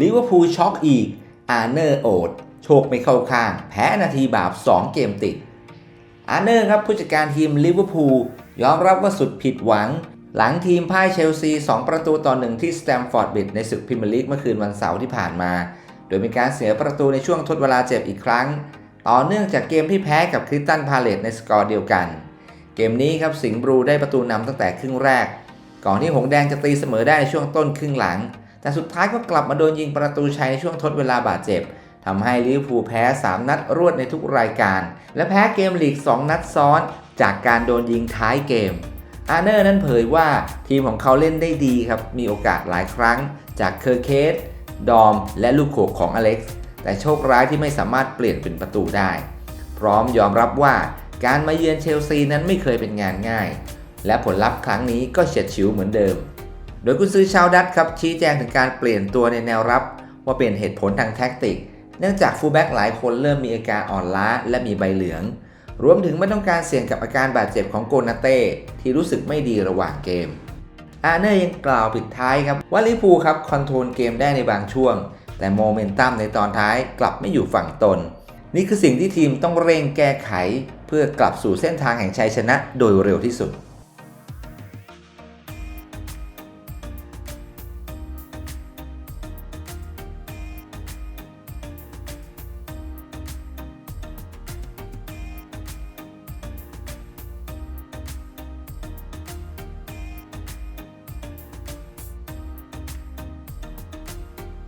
ลิเวอร์พูลช็อกอีก อาร์เนอร์โอด โชคไม่เข้าข้าง แพ้นาทีบาป 2 เกมติด อาร์เนอร์ครับผู้จัดการทีมลิเวอร์พูลยอมรับว่าสุดผิดหวัง หลังทีมพ่ายเชลซี 2 ประตูต่อหนึ่งที่สแตมฟอร์ดบิดในศึกพรีเมียร์ลีกเมื่อคืนวันเสาร์ที่ผ่านมา โดยมีการเสียประตูในช่วงทดเวลาเจ็บอีกครั้ง ต่อเนื่องจากเกมที่แพ้กับคริสตันพาเลตในสกอร์เดียวกัน เกมนี้ครับสิงห์บลูได้ประตูนำตั้งแต่ครึ่งแรก ก่อนที่หงแดงจะตีเสมอได้ในช่วงต้นครึ่งหลัง แต่สุดท้ายก็กลับมาโดนยิงประตูชัยในช่วงทดเวลาบาดเจ็บทำให้ลิเวอร์พูลแพ้ 3 นัดรวดในทุกรายการ และแพ้เกมลีก 2 นัดซ้อน จากการโดนยิงท้ายเกม อาเนอร์นั้นเผยว่าทีมของเขาเล่นได้ดีครับ มีโอกาสหลายครั้ง จากเคอร์เคส ดอม และลูกโขกของอเล็กซ์ แต่โชคร้ายที่ไม่สามารถเปลี่ยนเป็นประตูได้ พร้อมยอมรับว่าการมาเยือนเชลซีนั้นไม่เคยเป็นงานง่าย และผลลัพธ์ครั้งนี้ก็เฉียดฉิวเหมือนเดิม โดยกุนซือชาวดัตครับชี้แจงถึงการเปลี่ยนตัวในแนวรับ ว่าเป็นเหตุผลทางแท็กติก เนื่องจากฟูลแบ็กหลายคนเริ่มมีอาการอ่อนล้าและมีใบเหลือง รวมถึงไม่ต้องการเสี่ยงกับอาการบาดเจ็บของโกนาเต้ที่รู้สึกไม่ดีระหว่างเกม อาเนอร์ยังกล่าวปิดท้ายครับว่าลิเวอร์พูครับคอนโทรลเกมได้ในบางช่วง แต่โมเมนตัมในตอนท้ายกลับไม่อยู่ฝั่งตน นี่คือสิ่งที่ทีมต้องเร่งแก้ไข เพื่อกลับสู่เส้นทางแห่งชัยชนะโดยเร็วที่สุด